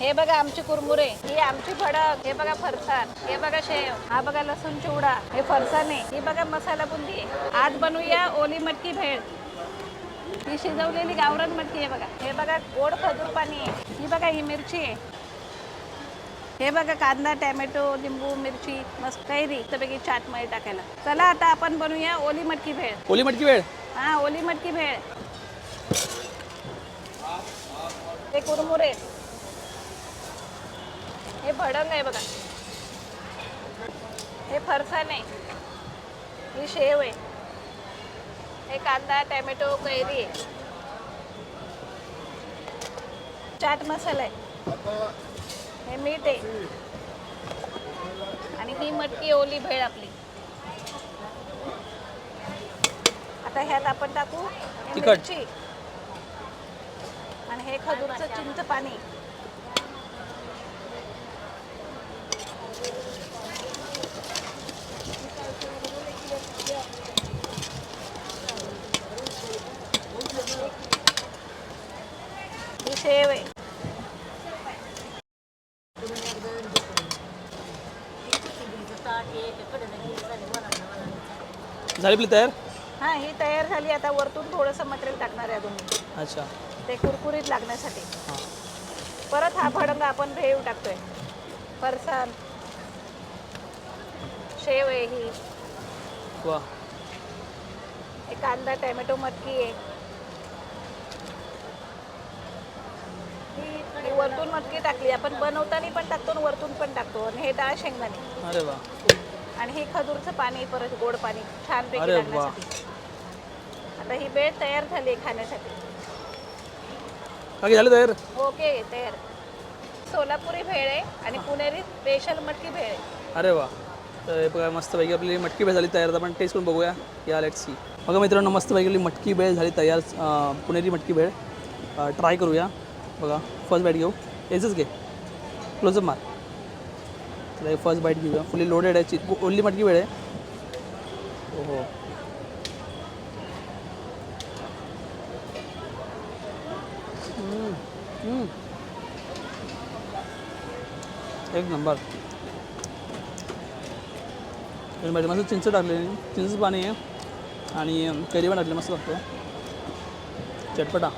हे बघा आमची कुरमुरे ही आमची भडक हे बघा फरसाण हे बघा शेव हा बघा लसूण चिवडा हे फरसाण आहे ही बघा मसाला बुंदी. आज बनवूया ओली मटकी भेळ. ही शिजवलेली गावरान मटकी आहे बघा. हे बघा गोड खजूर पाणी आहे. ही बघा ही मिरची आहे. हे बघा कांदा टॅमॅटो लिंबू मिरची मस्त कैरी पैकी चाटमध्ये टाकायला. चला आता आपण बनवूया ओली मटकी भेळ. ओली मटकी वेळ हा ओली मटकी भेळ. हे कुरमुरे. हे भडंग आहे बघा. हे फरसाण आहे. ही शेव आहे. हे कांदा टॅमॅटो कैरी आहे. चाट मसाला आहे. हे मीठ आहे. आणि ही मटकी ओली भेळ आपली. आता ह्यात आपण टाकू तिखट. मिरची. आणि हे खजूरचं चिंच पाणी. ही झाली आपली तयार? हा ही तयार झाली. आता वरतून थोडंसं मटेरियल टाकणार आहे अजून मी. अच्छा. ते कुरकुरीत लागण्यासाठी. हां. परत हा भडंग आपण भेव टाकतोय. फरसाण शेव आहे ही। वा हे कांदा टॅमॅटो मटकी आहे ही- ही वरतून मटकी टाकली. आपण बनवताना पण टाकतो आणि वरतून पण टाकतो. आणि हे डाळ शेंगदाणे. अरे वा. आणि हे खजूरचं पाणी परत गोड पाणी अरे वा. लागण्यासाठी आता ही बेळ तयार झाली आहे खाण्यासाठी. बाकी झालं तयार? ओके तयार. सोलापुरी भेळ आहे आणि पुणेरी स्पेशल मटकी भेळ आहे. अरे वा. तर हे बघा मस्तपैकी आपली मटकी बेळ झाली तयार. आता आपण टेस्ट करून बघूया. या लेट सी बघा मित्रांनो मस्तपैकी आपली मटकी बेळ झाली तयार. पुणेरी मटकी बेळ ट्राय करूया. बघा फर्स्ट बाईट घेऊ. याचंच घे. क्लोजअप मार. तर फर्स्ट बाईट घेऊया. फुली लोडेड आहे चि मटकी वेळ आहे. हो एक नंबर. भाजी मस्त चिंच टाकले चिंच पाणी आहे. आणि करी पण टाकले मस्त लागतो. चटपटा.